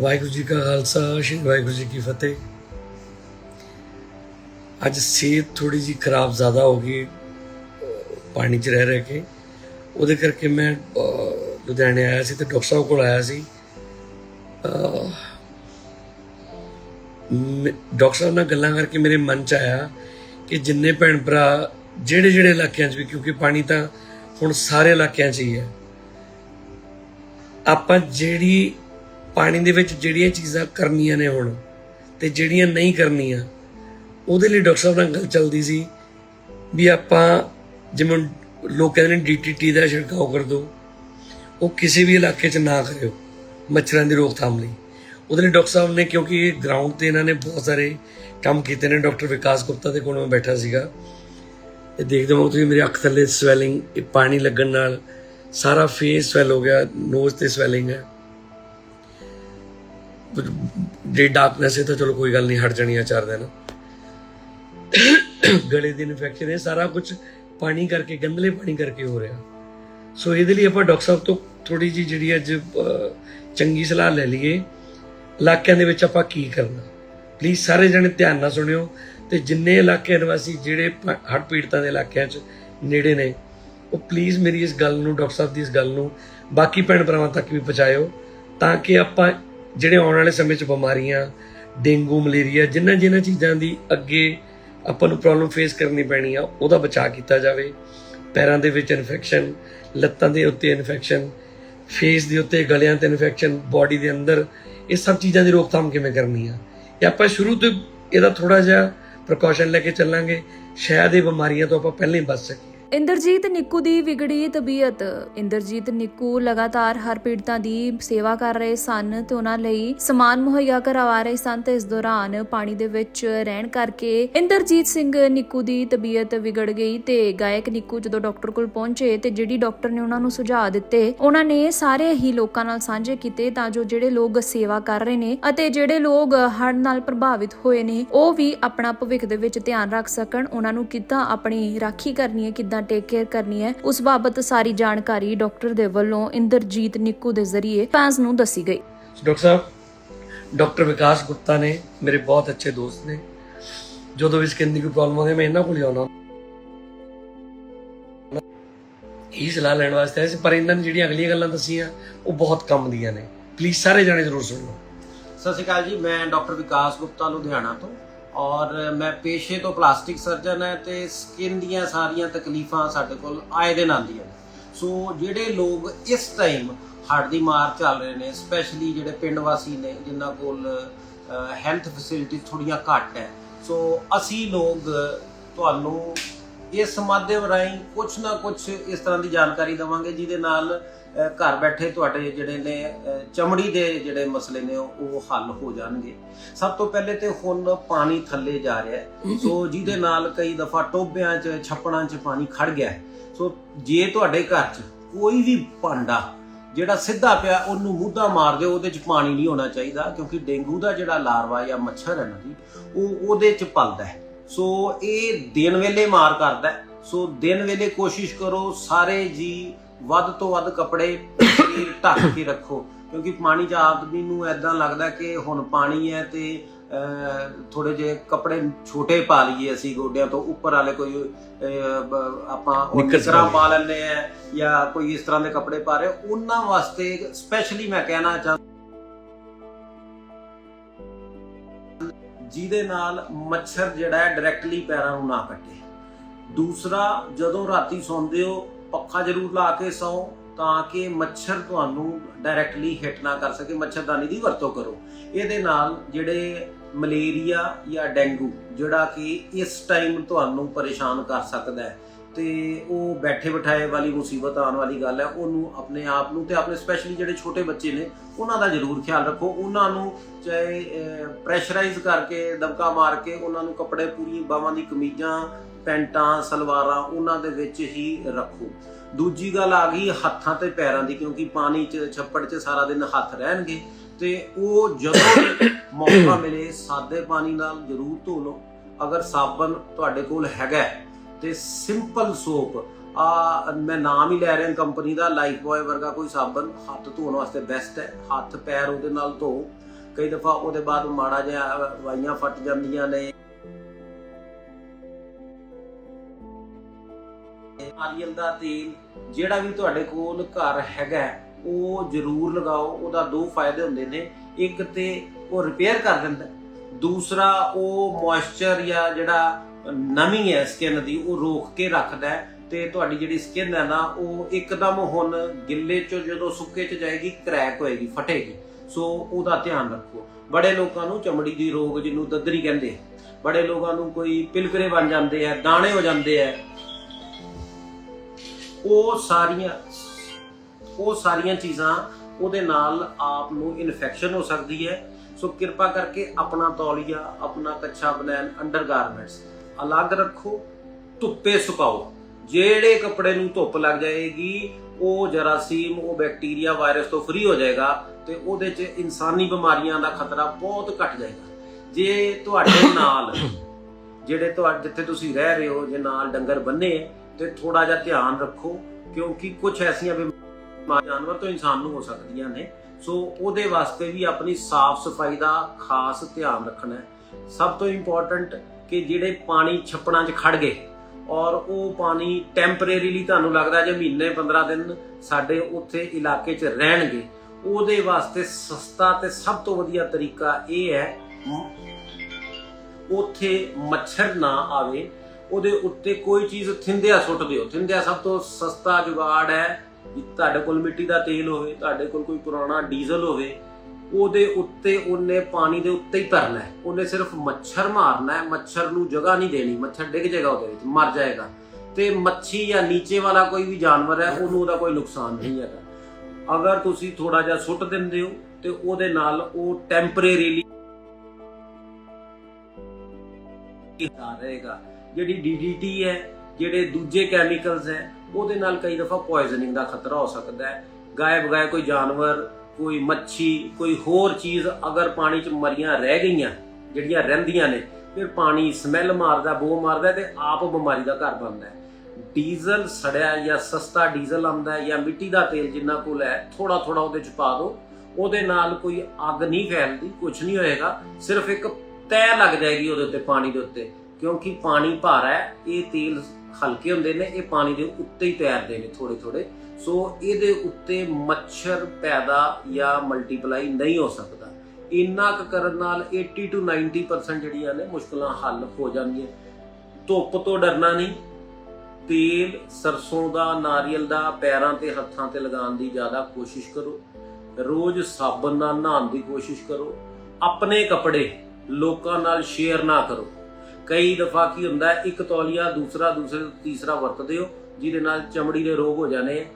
ਵਾਹਿਗੁਰੂ ਜੀ ਕਾ ਖਾਲਸਾ ਸ਼੍ਰੀ ਵਾਹਿਗੁਰੂ ਜੀ ਕੀ ਫਤਿਹ। ਅੱਜ ਸਿਹਤ ਥੋੜੀ ਜੀ ਖਰਾਬ ਜ਼ਿਆਦਾ ਹੋ ਗਈ ਪਾਣੀ 'ਚ ਰਹਿ ਰਹਿ ਕੇ। ਉਹਦੇ ਕਰਕੇ ਮੈਂ ਲੁਧਿਆਣੇ ਆਇਆ ਸੀ ਤੇ ਡਾਕਟਰ ਸਾਹਿਬ ਕੋਲ ਆਇਆ ਸੀ। ਅਹ, ਡਾਕਟਰ ਸਾਹਿਬ ਨਾਲ ਗੱਲਾਂ ਕਰਕੇ ਮੇਰੇ ਮਨ 'ਚ ਆਇਆ ਕਿ ਜਿੰਨੇ ਭੈਣ ਭਰਾ ਜਿਹੜੇ ਜਿਹੜੇ ਇਲਾਕਿਆਂ 'ਚ ਵੀ ਕਿਉਂਕਿ ਪਾਣੀ ਤਾਂ ਹੁਣ ਸਾਰੇ ਇਲਾਕਿਆਂ 'ਚ ਹੀ ਹੈ। ਆਪਾਂ ਜਿਹੜੀ ਪਾਣੀ ਦੇ ਵਿੱਚ ਜਿਹੜੀਆਂ ਚੀਜ਼ਾਂ ਕਰਨੀਆਂ ਨੇ ਹੁਣ ਤੇ ਜਿਹੜੀਆਂ ਨਹੀਂ ਕਰਨੀਆਂ, ਉਹਦੇ ਲਈ ਡਾਕਟਰ ਸਾਹਿਬ ਨਾਲ ਗੱਲ ਚੱਲਦੀ ਸੀ ਵੀ ਆਪਾਂ ਜਿਵੇਂ ਲੋਕ ਕਹਿੰਦੇ ਨੇ ਡੀਟੀਟੀ ਦਾ ਛਿੜਕਾਓ ਕਰ ਦਿਓ ਉਹ ਕਿਸੇ ਵੀ ਇਲਾਕੇ 'ਚ ਨਾ ਕਰਿਓ ਮੱਛਰਾਂ ਦੀ ਰੋਕਥਾਮ ਲਈ। ਉਹਦੇ ਲਈ ਡਾਕਟਰ ਸਾਹਿਬ ਨੇ ਕਿਉਂਕਿ ਗਰਾਊਂਡ ਤੇ ਇਹਨਾਂ ਨੇ ਬਹੁਤ ਸਾਰੇ ਕੰਮ ਕੀਤੇ ਨੇ, ਡਾਕਟਰ ਵਿਕਾਸ ਗੁਪਤਾ ਦੇ ਕੋਲ ਮੈਂ ਬੈਠਾ ਸੀਗਾ। ਇਹ ਦੇਖਦੇ ਹੋ ਤੁਸੀਂ ਮੇਰੇ ਅੱਖ ਥੱਲੇ ਸਵੈਲਿੰਗ ਇਹ ਪਾਣੀ ਲੱਗਣ ਨਾਲ ਸਾਰਾ ਫੇਸ ਸਵੈਲ ਹੋ ਗਿਆ ਨੋਜ਼ ਤੇ ਸਵੈਲਿੰਗ ਹੈ। ਜੇ ਡਾਰਕਨੈਸ ਹੈ ਤਾਂ ਚਲੋ ਕੋਈ ਗੱਲ ਨਹੀਂ, ਹਟ ਜਾਣੀ ਆ ਚਾਰ ਦਿਨ। ਗਲੇ ਦੀ ਇਨਫੈਕਸ਼ਨ ਹੈ ਸਾਰਾ ਕੁਝ ਪਾਣੀ ਕਰਕੇ ਗੰਦਲੇ ਪਾਣੀ ਕਰਕੇ ਹੋ ਰਿਹਾ। ਸੋ ਇਹਦੇ ਲਈ ਆਪਾਂ ਡਾਕਟਰ ਸਾਹਿਬ ਤੋਂ ਥੋੜੀ ਜੀ ਜਿਹੜੀ ਅੱਜ ਚੰਗੀ ਸਲਾਹ ਲੈ ਲਈਏ। ਇਲਾਕਿਆਂ ਦੇ ਵਿੱਚ ਆਪਾਂ ਕੀ ਕਰਨਾ? ਪਲੀਜ਼ ਸਾਰੇ ਜਣੇ ਧਿਆਨ ਨਾਲ ਸੁਣਿਓ। ਤੇ ਜਿੰਨੇ ਇਲਾਕੇ ਨਿਵਾਸੀ, ਜਿਹੜੇ ਹੜ੍ਹ ਪੀੜਤਾਂ ਦੇ ਇਲਾਕਿਆਂ 'ਚ ਨੇੜੇ ਨੇ, ਉਹ ਪਲੀਜ਼ ਮੇਰੀ ਇਸ ਗੱਲ ਨੂੰ, ਡਾਕਟਰ ਸਾਹਿਬ ਦੀ ਇਸ ਗੱਲ ਨੂੰ ਬਾਕੀ ਭੈਣ ਭਰਾਵਾਂ ਤੱਕ ਵੀ ਪਹੁੰਚਾਇਓ, ਤਾਂ ਕਿ ਆਪਾਂ ਜਿਹੜੇ ਆਉਣ ਵਾਲੇ ਸਮੇਂ 'ਚ ਬਿਮਾਰੀਆਂ, ਡੇਂਗੂ, ਮਲੇਰੀਆ, ਜਿੰਨਾਂ ਜਿੰਨਾਂ ਚੀਜ਼ਾਂ ਦੀ ਅੱਗੇ ਆਪਾਂ ਨੂੰ ਪ੍ਰੋਬਲਮ ਫੇਸ ਕਰਨੀ ਪੈਣੀ ਆ, ਉਹਦਾ ਬਚਾਅ ਕੀਤਾ ਜਾਵੇ। ਪੈਰਾਂ ਦੇ ਵਿੱਚ ਇਨਫੈਕਸ਼ਨ ਲੱਤਾਂ ਦੇ ਉੱਤੇ ਇਨਫੈਕਸ਼ਨ ਫੇਸ ਦੇ ਉੱਤੇ ਗਲਿਆਂ ਤੇ ਇਨਫੈਕਸ਼ਨ ਬਾਡੀ ਦੇ ਅੰਦਰ, ਇਹ ਸਭ ਚੀਜ਼ਾਂ ਦੀ ਰੋਕਥਾਮ ਕਿਵੇਂ ਕਰਨੀ ਆ? ਇਹ ਆਪਾਂ ਸ਼ੁਰੂ ਤੋਂ ਇਹਦਾ ਥੋੜਾ ਜਿਹਾ ਪ੍ਰੀਕਾਸ਼ਨ ਲੈ ਕੇ ਚੱਲਾਂਗੇ। ਸ਼ਾਇਦ ਇਹ ਬਿਮਾਰੀਆਂ ਤੋਂ ਆਪਾਂ ਪਹਿਲਾਂ ਹੀ ਬਚ ਸਕੀਏ। ਇੰਦਰਜੀਤ ਨਿੱਕੂ ਦੀ ਵਿਗੜੀ ਤਬੀਅਤ। ਇੰਦਰਜੀਤ ਨਿੱਕੂ ਲਗਾਤਾਰ ਹਰ ਪੀੜਤਾਂ ਦੀ ਸੇਵਾ ਕਰ ਰਹੇ ਸਨ ਤੇ ਉਹਨਾਂ ਲਈ ਸਮਾਨ ਮੁਹੱਈਆ ਕਰਵਾ ਰਹੇ ਸਨ ਤੇ ਇਸ ਦੌਰਾਨ ਪਾਣੀ ਦੇ ਵਿੱਚ ਰਹਿਣ ਕਰਕੇ ਇੰਦਰਜੀਤ ਸਿੰਘ ਨਿੱਕੂ ਦੀ ਤਬੀਅਤ ਵਿਗੜ ਗਈ ਤੇ ਗਾਇਕ ਨਿੱਕੂ ਜਦੋਂ ਡਾਕਟਰ ਕੋਲ ਪਹੁੰਚੇ ਤੇ ਜਿਹੜੀ ਡਾਕਟਰ ਨੇ ਉਹਨਾਂ ਨੂੰ ਸੁਝਾਅ ਦਿੱਤੇ, ਉਹਨਾਂ ਨੇ ਸਾਰੇ ਹੀ ਲੋਕਾਂ ਨਾਲ ਸਾਂਝੇ ਕੀਤੇ ਤਾਂ ਜੋ ਜਿਹੜੇ ਲੋਕ ਸੇਵਾ ਕਰ ਰਹੇ ਨੇ ਅਤੇ ਜਿਹੜੇ ਲੋਕ ਹੜ੍ਹ ਨਾਲ ਪ੍ਰਭਾਵਿਤ ਹੋਏ ਨੇ, ਉਹ ਵੀ ਆਪਣਾ ਭਵਿੱਖ ਦੇ ਵਿੱਚ ਧਿਆਨ ਰੱਖ ਸਕਣ, ਉਹਨਾਂ ਨੂੰ ਕਿੱਦਾਂ ਆਪਣੀ ਰਾਖੀ ਕਰਨੀ ਹੈ, ਕਿੱਦਾਂ ਟੇਕ ਕੇਅਰ ਕਰਨੀ ਹੈ ਉਸ ਬਾਬਤ ਸਾਰੀ ਜਾਣਕਾਰੀ ਡਾਕਟਰ ਦੇ ਵੱਲੋਂ ਇੰਦਰਜੀਤ ਨਿੱਕੂ ਦੇ ਜ਼ਰੀਏ ਫੈਨਸ ਨੂੰ ਦੱਸੀ ਗਈ। ਡਾਕਟਰ ਸਾਹਿਬ ਡਾਕਟਰ ਵਿਕਾਸ ਗੁਪਤਾ ਨੇ ਮੇਰੇ ਬਹੁਤ ਅੱਛੇ ਦੋਸਤ ਨੇ। ਜਦੋਂ ਵੀ ਸਕਿਨ ਦੀ ਕੋਈ ਪ੍ਰੋਬਲਮ ਆਉਂਦੀ ਹੈ, ਮੈਂ ਇਹਨਾਂ ਕੋਲ ਆਉਣਾ ਇਹ ਸਲਾਹ ਲੈਣ ਵਾਸਤੇ ਆਇਆ ਸੀ ਪਰ ਇਹਨਾਂ ਨੇ ਜਿਹੜੀਆਂ ਅਗਲੀਆਂ ਗੱਲਾਂ ਦੱਸੀਆਂ ਉਹ ਬਹੁਤ ਕੰਮ ਦੀਆਂ ਨੇ। ਪਲੀਜ਼ ਸਾਰੇ ਜਾਣੇ ਜ਼ਰੂਰ ਸੁਣੋ। ਸਤਿ ਸ਼੍ਰੀ ਅਕਾਲ ਜੀ ਮੈਂ ਡਾਕਟਰ ਵਿਕਾਸ ਗੁਪਤਾ ਲੁਧਿਆਣਾ ਤੋਂ। ਔਰ ਮੈਂ ਪੇਸ਼ੇ ਤੋਂ ਪਲਾਸਟਿਕ ਸਰਜਨ ਹੈ ਤੇ ਸਕਿਨ ਦੀਆਂ ਸਾਰੀਆਂ ਤਕਲੀਫਾਂ ਸਾਡੇ ਕੋਲ ਆਏ ਦਿਨ ਆਉਂਦੀਆਂ ਨੇ। ਸੋ ਜਿਹੜੇ ਲੋਕ ਇਸ ਟਾਈਮ ਹੜ੍ਹ ਦੀ ਮਾਰ ਚੱਲ ਰਹੇ ਨੇ ਸਪੈਸ਼ਲੀ ਜਿਹੜੇ ਪਿੰਡ ਵਾਸੀ ਨੇ, ਜਿਨ੍ਹਾਂ ਕੋਲ ਹੈਲਥ ਫੈਸਿਲਿਟੀ ਥੋੜੀਆਂ ਘੱਟ ਹੈ। ਸੋ ਅਸੀਂ ਲੋਕ, ਤੁਹਾਨੂੰ ਇਸ ਮਾਧਿਅਮ ਰਾਹੀਂ ਕੁਝ ਨਾ ਕੁਝ ਇਸ ਤਰ੍ਹਾਂ ਦੀ ਜਾਣਕਾਰੀ ਦਵਾਂਗੇ, ਜਿਹਦੇ ਨਾਲ ਘਰ ਬੈਠੇ ਤੁਹਾਡੇ ਜਿਹੜੇ ਨੇ ਚਮੜੀ ਦੇ ਜਿਹੜੇ ਮਸਲੇ ਨੇ, ਉਹ ਹੱਲ ਹੋ ਜਾਣਗੇ। ਸਭ ਤੋਂ ਪਹਿਲੇ ਤੇ ਹੁਣ ਪਾਣੀ ਥੱਲੇ ਜਾ ਰਿਹਾ ਹੈ। ਸੋ ਜਿਹਦੇ ਨਾਲ ਕਈ ਦਫਾ ਟੋਬਿਆਂ 'ਚ, ਛੱਪੜਾਂ 'ਚ ਪਾਣੀ ਖੜ ਗਿਆ ਸੋ ਜੇ ਤੁਹਾਡੇ ਘਰ 'ਚ ਕੋਈ ਵੀ ਭਾਂਡਾ ਜਿਹੜਾ ਸਿੱਧਾ ਪਿਆ, ਉਹਨੂੰ ਮੂਧਾ ਮਾਰ ਦਿਓ, ਉਹਦੇ 'ਚ ਪਾਣੀ ਨਹੀਂ ਹੋਣਾ ਚਾਹੀਦਾ, ਕਿਉਂਕਿ ਡੇਂਗੂ ਦਾ ਜਿਹੜਾ ਲਾਰਵਾ ਜਾਂ ਮੱਛਰ ਹੈ ਨਾ ਜੀ, ਉਹ ਉਹਦੇ 'ਚ ਪਲਦਾ ਹੈ। ਸੋ ਇਹ ਦਿਨ ਵੇਲੇ ਮਾਰ ਕਰਦਾ। ਸੋ ਦਿਨ ਵੇਲੇ ਕੋਸ਼ਿਸ਼ ਕਰੋ ਸਾਰੇ ਜੀ ਵੱਧ ਤੋਂ ਵੱਧ ਕੱਪੜੇ ਸਰੀਰ ਢੱਕ ਕੇ ਰੱਖੋ। ਕਿਉਂਕਿ ਪਾਣੀ 'ਚ ਆਦਮੀ ਨੂੰ ਐਦਾਂ ਲੱਗਦਾ ਕਿ ਹੁਣ ਪਾਣੀ ਹੈ ਤੇ ਥੋੜੇ ਜਿਹੇ ਕੱਪੜੇ ਛੋਟੇ ਪਾ ਲਈਏ ਅਸੀਂ ਗੋਡਿਆਂ ਤੋਂ। ਉੱਪਰ ਵਾਲੇ ਕੋਈ ਆਪਾਂ ਉਹ ਨਿੱਕਰ ਪਾ ਲੈਂਦੇ ਆ ਜਾਂ ਕੋਈ ਇਸ ਤਰ੍ਹਾਂ ਦੇ ਕੱਪੜੇ ਪਾ ਰਹੇ ਉਹਨਾਂ ਵਾਸਤੇ ਸਪੈਸ਼ਲੀ ਮੈਂ ਕਹਿਣਾ ਚਾਹੁੰਦਾ ਜਿਹਦੇ ਨਾਲ ਮੱਛਰ ਜਿਹੜਾ ਹੈ ਡਾਇਰੈਕਟਲੀ ਪੈਰਾਂ ਨੂੰ ਨਾ ਕੱਟੇ। ਦੂਸਰਾ, ਜਦੋਂ ਰਾਤੀ ਸੌਂਦੇ ਹੋ, ਪੱਖਾ ਜ਼ਰੂਰ ਲਾ ਕੇ ਸੌਂ ਤਾਂ ਕਿ ਮੱਛਰ ਤੁਹਾਨੂੰ ਡਾਇਰੈਕਟਲੀ ਹਿੱਟ ਨਾ ਕਰ ਸਕੇ। ਮੱਛਰਦਾਨੀ ਦੀ ਵਰਤੋਂ ਕਰੋ। ਇਹਦੇ ਨਾਲ ਜਿਹੜੇ ਮਲੇਰੀਆ ਜਾਂ ਡੇਂਗੂ, ਜਿਹੜਾ ਕਿ ਇਸ ਟਾਈਮ ਤੁਹਾਨੂੰ ਪਰੇਸ਼ਾਨ ਕਰ ਸਕਦਾ ਹੈ। ਤੇ ਉਹ ਬੈਠੇ ਬਿਠਾਏ ਵਾਲੀ ਮੁਸੀਬਤ ਆਉਣ ਵਾਲੀ ਗੱਲ ਹੈ, ਉਹਨੂੰ ਆਪਣੇ ਆਪ ਨੂੰ ਤੇ ਆਪਣੇ ਸਪੈਸ਼ਲੀ ਜਿਹੜੇ ਛੋਟੇ ਬੱਚੇ ਨੇ, ਉਹਨਾਂ ਦਾ ਜ਼ਰੂਰ ਖਿਆਲ ਰੱਖੋ। ਉਹਨਾਂ ਨੂੰ ਚਾਹੇ ਪ੍ਰੈਸ਼ਰਾਈਜ਼ ਕਰਕੇ, ਦਬਕਾ ਮਾਰ ਕੇ, ਉਹਨਾਂ ਨੂੰ ਕੱਪੜੇ ਪੂਰੀ ਬਾਹਾਂ ਦੀ ਕਮੀਜ਼ਾਂ, ਪੈਂਟਾਂ, ਸਲਵਾਰਾਂ, ਉਹਨਾਂ ਦੇ ਵਿੱਚ ਹੀ ਰੱਖੋ। ਦੂਜੀ ਗੱਲ ਆ ਗਈ ਹੱਥਾਂ ਤੇ ਪੈਰਾਂ ਦੀ, ਕਿਉਂਕਿ ਪਾਣੀ 'ਚ, ਛੱਪੜ 'ਚ ਸਾਰਾ ਦਿਨ ਹੱਥ ਰਹਿਣਗੇ। ਤੇ ਉਹ ਜਦੋਂ ਮੌਕਾ ਮਿਲੇ, ਸਾਦੇ ਪਾਣੀ ਨਾਲ ਜ਼ਰੂਰ ਧੋ ਲਓ। ਅਗਰ ਸਾਬਣ ਤੁਹਾਡੇ ਕੋਲ ਹੈਗਾ ਤੇ ਸਿੰਪਲ ਸੋਪ ਆ, ਮੈਂ ਨਾਮ ਹੀ ਲੈ ਰਿਹਾ ਕੰਪਨੀ ਦਾ ਲਾਈਫ ਬॉय ਵਰਗਾ ਕੋਈ ਸਾਬਣ। ਹੱਥ ਧੋਣ ਵਾਸਤੇ ਬੈਸਟ ਹੈ। ਹੱਥ, ਪੈਰ ਉਹਦੇ ਨਾਲ ਧੋ। ਕਈ ਦਫਾ ਉਹਦੇ ਬਾਅਦ ਮਾੜਾ ਜਿਹਾ ਵਾਈਆਂ ਫਟ ਜਾਂਦੀਆਂ ਨੇ। ਨਾਰੀਅਲ ਦਾ ਤੇਲ, ਜਿਹੜਾ ਵੀ ਤੁਹਾਡੇ ਕੋਲ ਘਰ ਹੈਗਾ, ਉਹ ਜ਼ਰੂਰ ਲਗਾਓ। ਉਹਦਾ ਦੋ ਫਾਇਦੇ ਹੁੰਦੇ ਨੇ। ਇੱਕ ਤੇ ਉਹ ਰਿਪੇਅਰ ਕਰ ਦਿੰਦਾ। ਦੂਸਰਾ, ਉਹ ਮੋਇਸਚਰ ਜਾਂ ਜਿਹੜਾ ਨਮੀ ਹੈ ਸਕਿਨ ਦੀ, ਉਹ ਰੋਕ ਕੇ ਰੱਖਦਾ ਹੈ ਤੇ ਤੁਹਾਡੀ ਜਿਹੜੀ ਸਕਿਨ ਹੈ ਨਾ, ਉਹ ਇੱਕਦਮ ਹੁਣ ਗਿੱਲੇ ਚੋਂ ਜਦੋਂ ਸੁੱਕੇ ਚ ਜਾਏਗੀ ਕ੍ਰੈਕ ਹੋਏਗੀ, ਫਟੇਗੀ। ਸੋ ਉਹਦਾ ਧਿਆਨ ਰੱਖੋ। ਬੜੇ ਲੋਕਾਂ ਨੂੰ ਚਮੜੀ ਦੀ ਰੋਗ ਜਿਹਨੂੰ ਦਦਰੀ ਕਹਿੰਦੇ ਬੜੇ ਲੋਕਾਂ ਨੂੰ ਕੋਈ ਪਿਲਕਰੇ ਬਣ ਜਾਂਦੇ ਆ, ਦਾਣੇ ਹੋ ਜਾਂਦੇ ਆ। ਉਹ ਸਾਰੀਆਂ ਉਹ ਸਾਰੀਆਂ ਚੀਜ਼ਾਂ ਉਹਦੇ ਨਾਲ ਆਪ ਨੂੰ ਇਨਫੈਕਸ਼ਨ ਹੋ ਸਕਦੀ ਹੈ। ਸੋ ਕਿਰਪਾ ਕਰਕੇ ਆਪਣਾ ਤੌਲੀਆ, ਆਪਣਾ ਕੱਛਾ ਬਨੈਨ ਅੰਡਰਗਾਰਮੈਂਟਸ ਅਲੱਗ ਰੱਖੋ, ਧੁੱਪੇ ਸੁਕਾਓ। ਜਿਹੜੇ ਕੱਪੜੇ ਨੂੰ ਧੁੱਪ ਲੱਗ ਜਾਏਗੀ, ਉਹ ਜਰਾਸੀਮ ਉਹ ਬੈਕਟੀਰੀਆ ਵਾਇਰਸ ਤੋਂ ਫ੍ਰੀ ਹੋ ਜਾਏਗਾ ਤੇ ਉਹਦੇ 'ਚ ਇਨਸਾਨੀ ਬਿਮਾਰੀਆਂ ਦਾ ਖਤਰਾ ਬਹੁਤ ਘਟ ਜਾਏਗਾ। ਜੇ ਤੁਹਾਡੇ ਨਾਲ ਜਿਹੜੇ ਤੁਹਾਡੇ ਜਿੱਥੇ ਤੁਸੀਂ ਰਹਿ ਰਹੇ ਹੋ, ਜੇ ਨਾਲ ਡੰਗਰ ਬੰਨੇ, ਤੇ ਥੋੜਾ ਜਿਹਾ ਧਿਆਨ ਰੱਖੋ, ਕਿਉਂਕਿ ਕੁਝ ਐਸੀਆਂ ਬਿਮਾਰੀਆਂ ਜਾਨਵਰ ਤੋਂ ਇਨਸਾਨ ਨੂੰ ਹੋ ਸਕਦੀਆਂ ਨੇ। ਸੋ ਉਹਦੇ ਵਾਸਤੇ ਵੀ ਆਪਣੀ ਸਾਫ਼ ਸਫ਼ਾਈ ਦਾ ਖਾਸ ਧਿਆਨ ਰੱਖਣਾ ਹੈ। ਸਭ ਤੋਂ ਇੰਪੋਰਟੈਂਟ ਕਿ ਜਿਹੜੇ ਪਾਣੀ ਛੱਪੜਾਂ 'ਚ ਖੜ ਗਏ ਔਰ ਉਹ ਪਾਣੀ ਟੈਂਪਰੇਰੀਲੀ ਤੁਹਾਨੂੰ ਲੱਗਦਾ ਜੇ ਮਹੀਨੇ 15 ਦਿਨ ਸਾਡੇ ਉੱਥੇ ਇਲਾਕੇ 'ਚ ਰਹਿਣਗੇ, ਉਹਦੇ ਵਾਸਤੇ ਸਸਤਾ ਤੇ ਸਭ ਤੋਂ ਵਧੀਆ ਤਰੀਕਾ ਇਹ ਹੈ ਉੱਥੇ ਮੱਛਰ ਨਾ ਆਵੇ, ਉਹਦੇ ਉੱਤੇ ਕੋਈ ਚੀਜ਼ ਥਿੰਦਿਆ ਸੁੱਟ ਦਿਓ। ਥਿੰਦਿਆ ਸਭ ਤੋਂ ਸਸਤਾ ਜੁਗਾੜ ਹੈ ਤੁਹਾਡੇ ਕੋਲ ਮਿੱਟੀ ਦਾ ਤੇਲ ਹੋਵੇ, ਤੁਹਾਡੇ ਕੋਲ ਕੋਈ ਪੁਰਾਣਾ ਡੀਜ਼ਲ ਹੋਵੇ ਉਹਦੇ ਉੱਤੇ ਉਹਨੇ ਪਾਣੀ ਦੇ ਉੱਤੇ ਹੀ ਧਰਨਾ ਹੈ। ਉਹਨੇ ਸਿਰਫ ਮੱਛਰ ਮਾਰਨਾ ਹੈ, ਮੱਛਰ ਨੂੰ ਜਗ੍ਹਾ ਨਹੀਂ ਦੇਣੀ, ਮੱਛਰ ਡਿੱਗ ਜਾਏਗਾ ਉਹਦੇ ਵਿੱਚ, ਮਰ ਜਾਏਗਾ। ਤੇ ਮੱਛੀ ਜਾਂ ਨੀਚੇ ਵਾਲਾ ਕੋਈ ਵੀ ਜਾਨਵਰ ਹੈ, ਉਹਨੂੰ ਉਹਦਾ ਕੋਈ ਨੁਕਸਾਨ ਨਹੀਂ ਹੈਗਾ। ਅਗਰ ਤੁਸੀਂ ਥੋੜਾ ਜਿਹਾ ਸੁੱਟ ਦਿੰਦੇ ਹੋ, ਤੇ ਉਹਦੇ ਨਾਲ ਉਹ ਟੈਂਪਰੇਰੀਲੀ ਆ ਰਹੇਗਾ। ਜਿਹੜੀ ਡੀਡੀਟੀ ਹੈ, ਜਿਹੜੇ ਦੂਜੇ ਕੈਮੀਕਲਸ ਹੈ, ਉਹਦੇ ਨਾਲ ਕਈ ਦਫਾ ਪੋਇਜ਼ਨਿੰਗ ਦਾ ਖਤਰਾ ਹੋ ਸਕਦਾ ਹੈ। ਗਾਇਬ ਬਗਾਏ ਕੋਈ ਜਾਨਵਰ ਕੋਈ ਮੱਛੀ, ਕੋਈ ਹੋਰ ਚੀਜ਼ ਅਗਰ ਪਾਣੀ 'ਚ ਮਰੀਆਂ ਰਹਿ ਗਈਆਂ, ਜਿਹੜੀਆਂ ਰਹਿੰਦੀਆਂ ਨੇ, ਫਿਰ ਪਾਣੀ ਸਮੈਲ ਮਾਰਦਾ, ਬੋ ਮਾਰਦਾ ਤੇ ਆਪ ਬਿਮਾਰੀ ਦਾ ਘਰ ਬਣਦਾ ਹੈ। ਡੀਜ਼ਲ ਸੜਿਆ ਜਾਂ ਸਸਤਾ ਡੀਜ਼ਲ ਆਉਂਦਾ ਹੈ ਜਾਂ ਮਿੱਟੀ ਦਾ ਤੇਲ ਜਿੰਨਾ ਕੋਲ ਹੈ ਥੋੜਾ ਥੋੜਾ ਉਹਦੇ 'ਚ ਪਾ ਦਿਓ ਉਹਦੇ ਨਾਲ ਕੋਈ ਅੱਗ ਨਹੀਂ ਫੈਲਦੀ ਕੁਝ ਨਹੀਂ ਹੋਏਗਾ, ਸਿਰਫ ਇੱਕ ਤੈਅ ਲੱਗ ਜਾਏਗੀ ਉਹਦੇ ਉੱਤੇ, ਪਾਣੀ ਦੇ ਉੱਤੇ। ਕਿਉਂਕਿ ਪਾਣੀ ਭਾਰਾ ਹੈ, ਇਹ ਤੇਲ ਹਲਕੇ ਹੁੰਦੇ ਨੇ, ਇਹ ਪਾਣੀ ਦੇ ਉੱਤੇ ਹੀ ਤੈਰਦੇ ਨੇ ਥੋੜੇ ਥੋੜੇ ਸੋ ਇਹਦੇ ਉੱਤੇ ਮੱਛਰ ਪੈਦਾ ਜਾਂ ਮਲਟੀਪਲਾਈ ਨਹੀਂ ਹੋ ਸਕਦਾ। ਇੰਨਾ ਕੁ ਕਰਨ ਨਾਲ 80 ਤੋਂ 90% ਜਿਹੜੀਆਂ ਨੇ ਮੁਸ਼ਕਲਾਂ ਹੱਲ ਹੋ ਜਾਂਦੀਆਂ ਧੁੱਪ ਤੋਂ ਡਰਨਾ ਨਹੀਂ। ਤੇਲ, ਸਰਸੋਂ ਦਾ, ਨਾਰੀਅਲ ਦਾ ਪੈਰਾਂ ਤੇ, ਹੱਥਾਂ ਤੇ ਲਗਾਉਣ ਦੀ ਜ਼ਿਆਦਾ ਕੋਸ਼ਿਸ਼ ਕਰੋ। ਰੋਜ਼ ਸਾਬਣ ਨਾਲ ਨਹਾਉਣ ਦੀ ਕੋਸ਼ਿਸ਼ ਕਰੋ। ਆਪਣੇ ਕੱਪੜੇ ਲੋਕਾਂ ਨਾਲ ਸ਼ੇਅਰ ਨਾ ਕਰੋ। ਕਈ ਦਫਾ ਕੀ ਹੁੰਦਾ, ਇੱਕ ਤੌਲੀਆ ਦੂਸਰਾ ਦੂਸਰੇ ਤੀਸਰਾ ਵਰਤਦੇ ਹੋ, ਜਿਹਦੇ ਨਾਲ ਚਮੜੀ ਦੇ ਰੋਗ ਹੋ ਜਾਣੇ